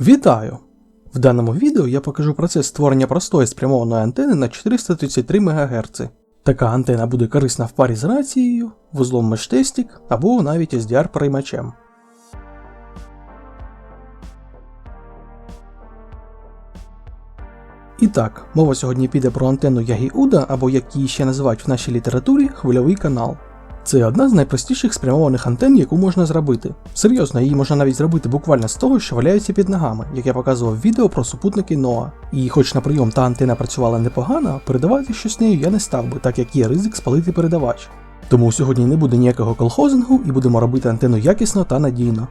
Вітаю! В даному відео я покажу процес створення простої спрямованої антени на 433 МГц. Така антена буде корисна в парі з рацією, вузлом Mesh-Testic або навіть SDR приймачем. І так, мова сьогодні піде про антенну Ягіуда, або як її ще називають в нашій літературі хвильовий канал. Це одна з найпростіших спрямованих антенн, яку можна зробити. Серйозно, її можна навіть зробити буквально з того, що валяється під ногами, як я показував в відео про супутники NOAA. І хоч на прийом та антена працювала непогано, передавати щось нею я не став би, так як є ризик спалити передавач. Тому сьогодні не буде ніякого колхозингу і будемо робити антенну якісно та надійно.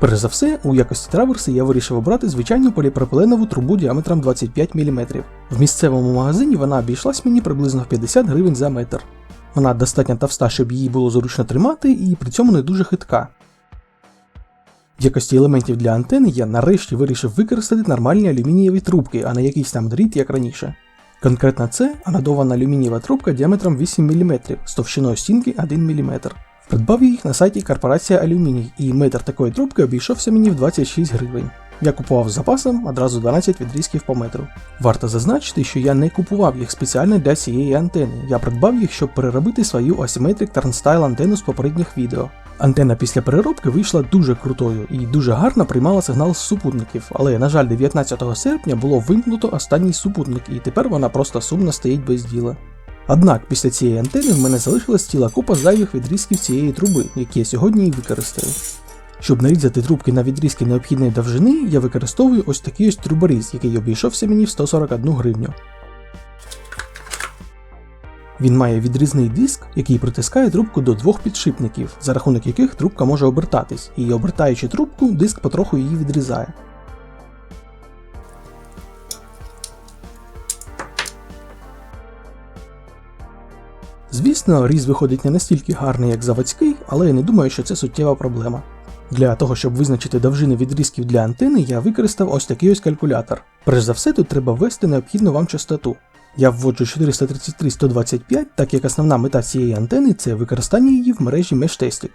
Перш за все, у якості траверси я вирішив обрати звичайну поліпропиленову трубу діаметром 25 мм. В місцевому магазині вона обійшлась мені приблизно в 50 гривень за метр. Вона достатньо товста, щоб її було зручно тримати, і при цьому не дуже хитка. В якості елементів для антени я нарешті вирішив використати нормальні алюмінієві трубки, а не якийсь там дріт, як раніше. Конкретно це анодована алюмінієва трубка діаметром 8 мм з товщиною стінки 1 мм. Придбав їх на сайті Корпорація Алюміній, і метр такої трубки обійшовся мені в 26 гривень. Я купував з запасом одразу 12 відрізків по метру. Варто зазначити, що я не купував їх спеціально для цієї антени. Я придбав їх, щоб переробити свою Asymmetric Turnstile антенну з попередніх відео. Антенна після переробки вийшла дуже крутою і дуже гарно приймала сигнал з супутників, але, на жаль, 19 серпня було вимкнуто останній супутник, і тепер вона просто сумно стоїть без діла. Однак після цієї антени в мене залишилась ціла купа зайвих відрізків цієї труби, які я сьогодні і використаю. Щоб нарізати трубки на відрізки необхідної довжини, я використовую ось такий ось труборіз, який обійшовся мені в 141 гривню. Він має відрізний диск, який притискає трубку до двох підшипників, за рахунок яких трубка може обертатись, і обертаючи трубку, диск потроху її відрізає. Звісно, різ виходить не настільки гарний, як заводський, але я не думаю, що це суттєва проблема. Для того, щоб визначити довжини відрізків для антени, я використав ось такий ось калькулятор. Перш за все, тут треба ввести необхідну вам частоту. Я вводжу 433-125, так як основна мета цієї антени це використання її в мережі Mesh-Testic.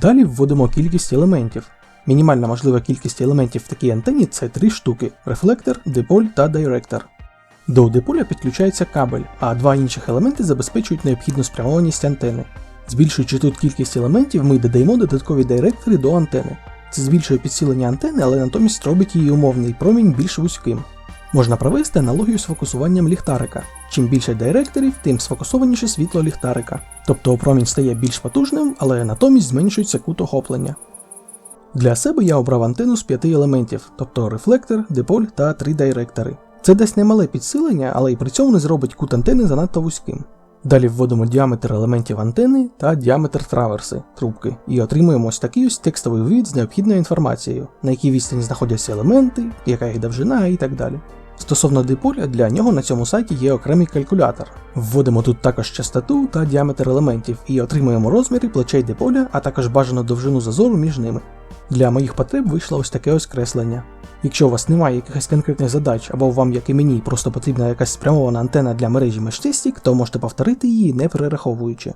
Далі вводимо кількість елементів. Мінімальна можлива кількість елементів в такій антені це 3 штуки: рефлектор, диполь та директор. До диполя підключається кабель, а два інших елементи забезпечують необхідну спрямованість антени. Збільшуючи тут кількість елементів, ми додаємо додаткові директори до антени. Це збільшує підсилення антени, але натомість робить її умовний промінь більш вузьким. Можна провести аналогію з фокусуванням ліхтарика. Чим більше директорів, тим сфокусованіше світло ліхтарика. Тобто промінь стає більш потужним, але натомість зменшується кут охоплення. Для себе я обрав антенну з п'яти елементів, тобто рефлектор, диполь та три директори. Це дасть немале підсилення, але й при цьому не зробить кут антени занадто вузьким. Далі вводимо діаметр елементів антени та діаметр траверси трубки і отримуємо ось такий ось текстовий вид з необхідною інформацією, на якій відстані знаходяться елементи, яка їх довжина і так далі. Стосовно диполя, для нього на цьому сайті є окремий калькулятор. Вводимо тут також частоту та діаметр елементів і отримуємо розміри плечей диполя, а також бажану довжину зазору між ними. Для моїх потреб вийшло ось таке ось креслення. Якщо у вас немає якихось конкретних задач, або вам, як і мені, просто потрібна якась спрямована антенна для мережі Mesh-Testic, то можете повторити її, не перераховуючи.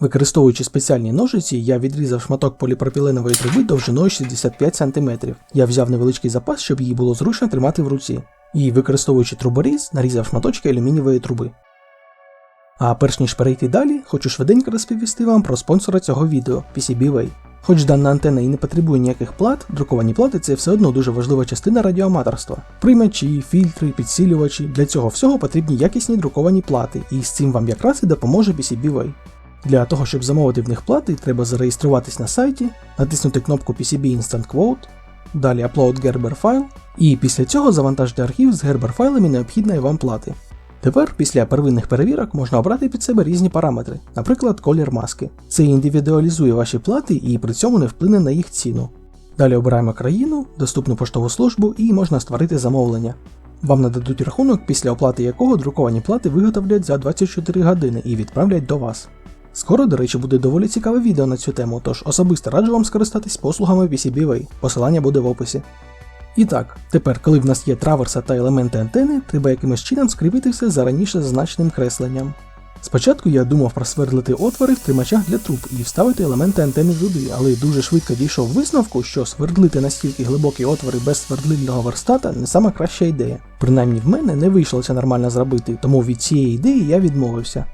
Використовуючи спеціальні ножиці, я відрізав шматок поліпропіленової труби довжиною 65 см. Я взяв невеличкий запас, щоб її було зручно тримати в руці. І, використовуючи труборіз, нарізав шматочки алюмінієвої труби. А перш ніж перейти далі, хочу швиденько розповісти вам про спонсора цього відео PCBWay. Хоч дана антенна і не потребує ніяких плат, друковані плати це все одно дуже важлива частина радіоаматорства. Приймачі, фільтри, підсилювачі для цього всього потрібні якісні друковані плати, і з цим вам якраз і допоможе PCBWay. Для того, щоб замовити в них плати, треба зареєструватись на сайті, натиснути кнопку PCB Instant Quote, далі Upload Gerber файл, і після цього завантажити архів з Gerber файлами необхідної вам плати. Тепер, після первинних перевірок, можна обрати під себе різні параметри, наприклад, колір маски. Це індивідуалізує ваші плати і при цьому не вплине на їх ціну. Далі обираємо країну, доступну поштову службу і можна створити замовлення. Вам нададуть рахунок, після оплати якого друковані плати виготовлять за 24 години і відправлять до вас. Скоро, до речі, буде доволі цікаве відео на цю тему, тож особисто раджу вам скористатись послугами PCBWay, посилання буде в описі. І так, тепер, коли в нас є траверса та елементи антени, треба якимось чином скріпити за раніше зазначеним кресленням. Спочатку я думав просвердлити отвори в тримачах для труб і вставити елементи антени туди, але дуже швидко дійшов висновку, що свердлити настільки глибокі отвори без свердлильного верстата не сама краща ідея. Принаймні в мене не вийшло це нормально зробити, тому від цієї ідеї я відмовився.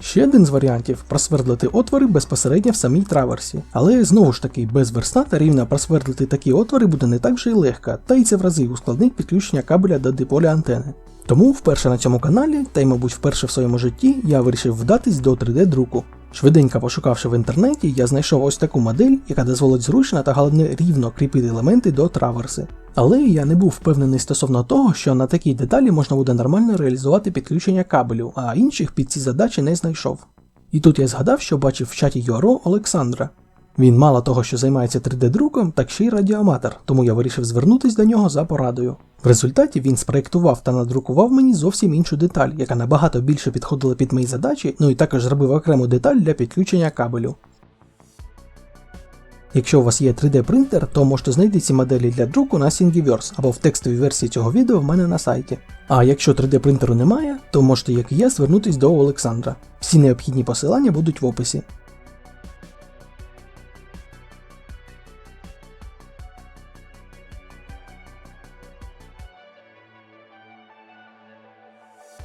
Ще один з варіантів просвердлити отвори безпосередньо в самій траверсі, але знову ж таки без верстата рівно просвердлити такі отвори буде не так же й легко, та й це в рази ускладнить підключення кабеля до диполя антени. Тому вперше на цьому каналі, та й, мабуть, вперше в своєму житті, я вирішив вдатись до 3D-друку. Швиденько пошукавши в інтернеті, я знайшов ось таку модель, яка дозволить зручно та головне рівно кріпити елементи до траверси. Але я не був впевнений стосовно того, що на такій деталі можна буде нормально реалізувати підключення кабелю, а інших під ці задачі не знайшов. І тут я згадав, що бачив в чаті Юаро Олександра. Він мало того, що займається 3D-друком, так ще й радіоаматор, тому я вирішив звернутися до нього за порадою. В результаті він спроєктував та надрукував мені зовсім іншу деталь, яка набагато більше підходила під мої задачі, ну і також зробив окрему деталь для підключення кабелю. Якщо у вас є 3D принтер, то можете знайти ці моделі для друку на Thingiverse або в текстовій версії цього відео в мене на сайті. А якщо 3D принтеру немає, то можете, як і я, звернутися до Олександра. Всі необхідні посилання будуть в описі.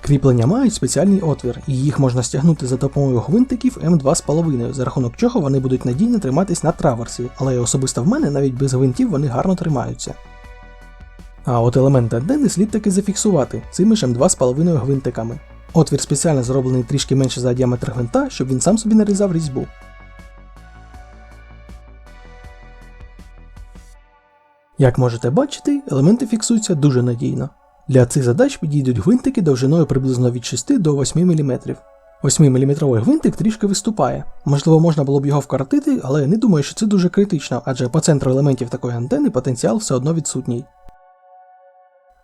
Кріплення мають спеціальний отвір, і їх можна стягнути за допомогою гвинтиків М2,5, за рахунок чого вони будуть надійно триматись на траверсі, але особисто в мене навіть без гвинтів вони гарно тримаються. А от елемент антени слід таки зафіксувати цими ж М2,5 гвинтиками. Отвір спеціально зроблений трішки менше за діаметр гвинта, щоб він сам собі нарізав різьбу. Як можете бачити, елементи фіксуються дуже надійно. Для цих задач підійдуть гвинтики довжиною приблизно від 6 до 8 мм. 8-мм гвинтик трішки виступає. Можливо, можна було б його вкоротити, але не думаю, що це дуже критично, адже по центру елементів такої антени потенціал все одно відсутній.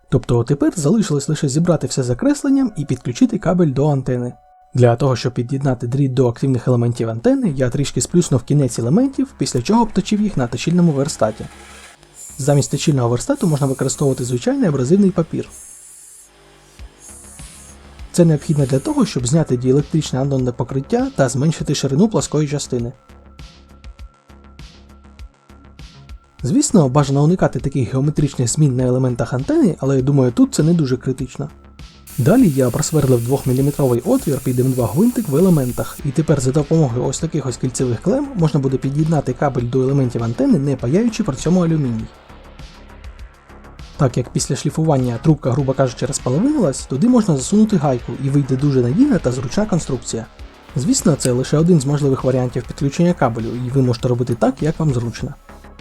Тобто тепер залишилось лише зібрати все закресленням і підключити кабель до антени. Для того, щоб під'єднати дріт до активних елементів антени, я трішки сплюснув кінець елементів, після чого обточив їх на точильному верстаті. Замість точильного верстату можна використовувати звичайний абразивний папір. Це необхідно для того, щоб зняти діелектричне андонне покриття та зменшити ширину плоскої частини. Звісно, бажано уникати таких геометричних змін на елементах антени, але я думаю, тут це не дуже критично. Далі я просверлив 2-мм отвір під М2 гвинтик в елементах, і тепер за допомогою ось таких ось кільцевих клем можна буде під'єднати кабель до елементів антени, не паяючи при цьому алюміній. Так як після шліфування трубка, грубо кажучи, розполовинилась, туди можна засунути гайку і вийде дуже надійна та зручна конструкція. Звісно, це лише один з можливих варіантів підключення кабелю, і ви можете робити так, як вам зручно.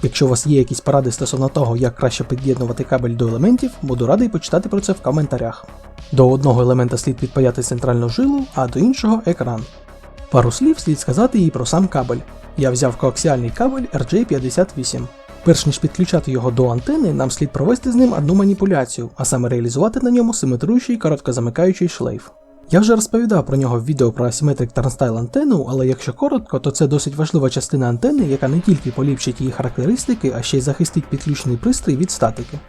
Якщо у вас є якісь поради стосовно того, як краще під'єднувати кабель до елементів, буду радий почитати про це в коментарях. До одного елемента слід підпаяти центральну жилу, а до іншого екран. Пару слів слід сказати і про сам кабель. Я взяв коаксіальний кабель RJ58. Перш ніж підключати його до антени, нам слід провести з ним одну маніпуляцію, а саме реалізувати на ньому симетруючий короткозамикаючий шлейф. Я вже розповідав про нього в відео про Asymmetric Turnstile антенну, але якщо коротко, то це досить важлива частина антени, яка не тільки поліпшить її характеристики, а ще й захистить підключений пристрій від статики.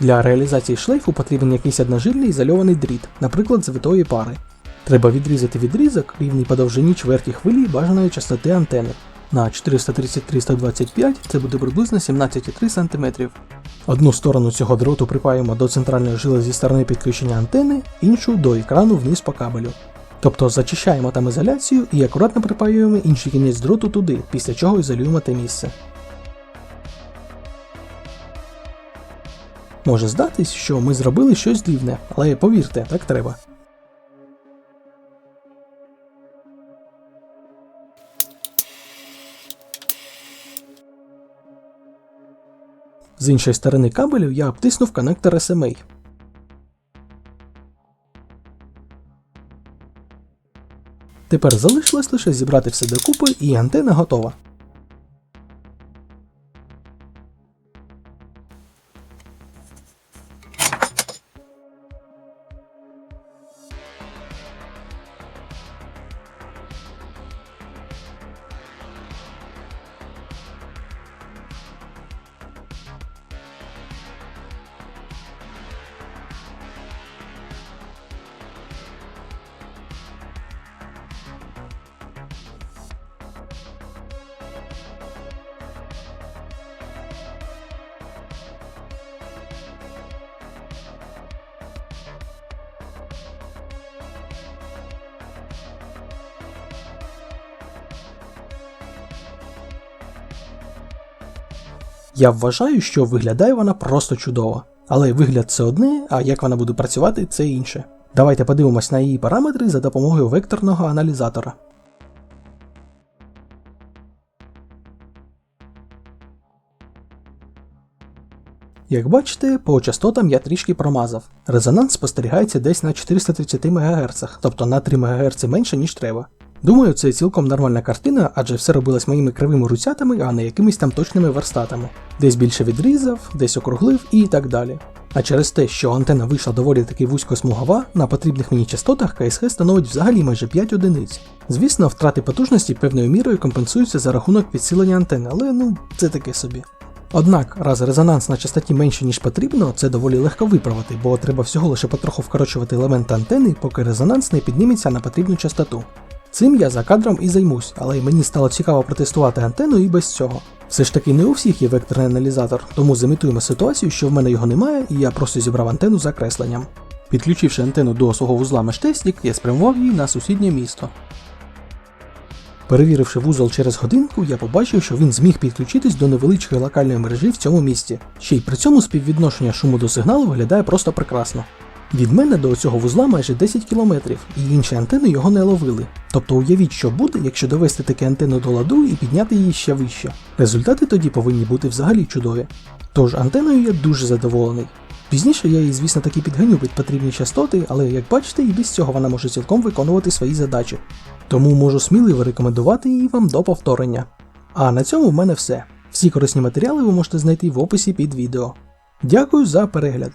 Для реалізації шлейфу потрібен якийсь одножильний ізольований дріт, наприклад, з витої пари. Треба відрізати відрізок рівний по довжині чверті хвилі бажаної частоти антени. На 433-125 це буде приблизно 17,3 см. Одну сторону цього дроту припаємо до центральної жили зі сторони підключення антени, іншу до екрану вниз по кабелю. Тобто зачищаємо там ізоляцію і акуратно припаюємо інший кінець дроту туди, після чого ізолюємо те місце. Може здатись, що ми зробили щось дивне, але повірте, так треба. З іншої сторони кабелю я обтиснув коннектор SMA. Тепер залишилось лише зібрати все докупи і антена готова. Я вважаю, що виглядає вона просто чудово. Але вигляд це одне, а як вона буде працювати, це інше. Давайте подивимось на її параметри за допомогою векторного аналізатора. Як бачите, по частотам я трішки промазав. Резонанс спостерігається десь на 430 МГц, тобто на 3 МГц менше, ніж треба. Думаю, це цілком нормальна картина, адже все робилось моїми кривими руцятами, а не якимись там точними верстатами. Десь більше відрізав, десь округлив і так далі. А через те, що антена вийшла доволі таки вузькосмугова, на потрібних мені частотах КСХ становить взагалі майже 5 одиниць. Звісно, втрати потужності певною мірою компенсуються за рахунок підсилення антени, але ну це таке собі. Однак, раз резонанс на частоті менше, ніж потрібно, це доволі легко виправити, бо треба всього лише потроху вкорочувати елементи антени, поки резонанс не підніметься на потрібну частоту. Цим я за кадром і займусь, але мені стало цікаво протестувати антенну і без цього. Все ж таки не у всіх є векторний аналізатор, тому замітуємо ситуацію, що в мене його немає, і я просто зібрав антенну за кресленням. Підключивши антенну до свого вузла мештестік, я спрямував її на сусіднє місто. Перевіривши вузол через годинку, я побачив, що він зміг підключитись до невеличкої локальної мережі в цьому місті. Ще й при цьому співвідношення шуму до сигналу виглядає просто прекрасно. Від мене до цього вузла майже 10 кілометрів, і інші антени його не ловили. Тобто уявіть, що буде, якщо довести таки антенну до ладу і підняти її ще вище. Результати тоді повинні бути взагалі чудові. Тож антеною я дуже задоволений. Пізніше я її, звісно, таки підганю під потрібні частоти, але як бачите, і без цього вона може цілком виконувати свої задачі. Тому можу сміливо рекомендувати її вам до повторення. А на цьому в мене все. Всі корисні матеріали ви можете знайти в описі під відео. Дякую за перегляд!